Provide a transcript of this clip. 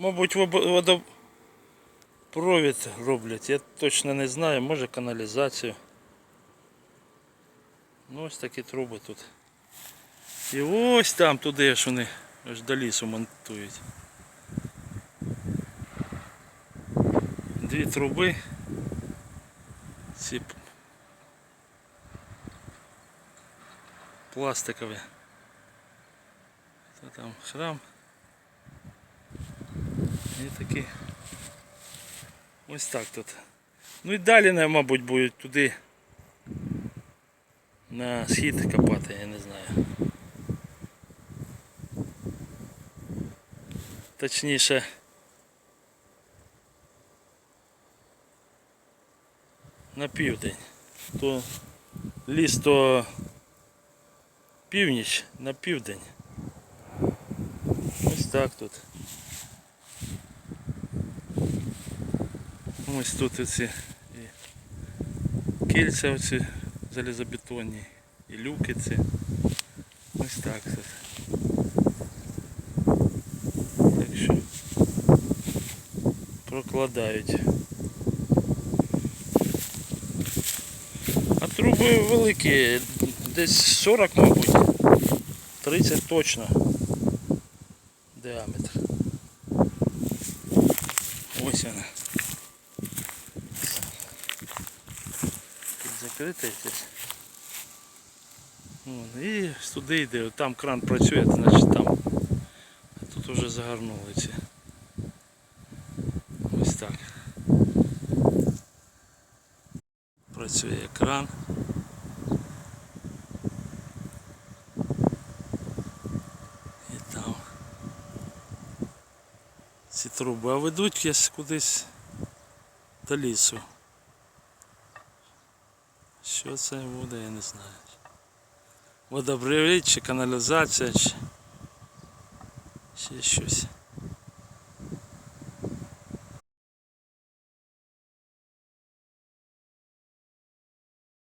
Мабуть, водопровід роблять, я точно не знаю, може каналізацію. Ну ось такі труби тут. І ось там туди ж вони аж до лісу монтують. Дві труби. Ці пластикові. Це там храм. І такі. Ось так тут. Ну і далі, мабуть, будуть туди на схід копати, я не знаю. Точніше. На південь. То ліс то північ на південь. Ось так тут. Ось тут оці і кільця оці залізобетонні, і люки ці. Ось так тут. Так що прокладають. А труби великі, десь 40, мабуть. 30 точно. Діаметр. Ось вона. Тут закрите здесь. Вон, І туди йде, там кран працює, значить там. А тут вже загорнули ці. Ось так. Працює кран. І там. Ці труби, а ведуть ясь кудись до лісу. Що це буде, я не знаю. Водопривід чи каналізація чи ще щось.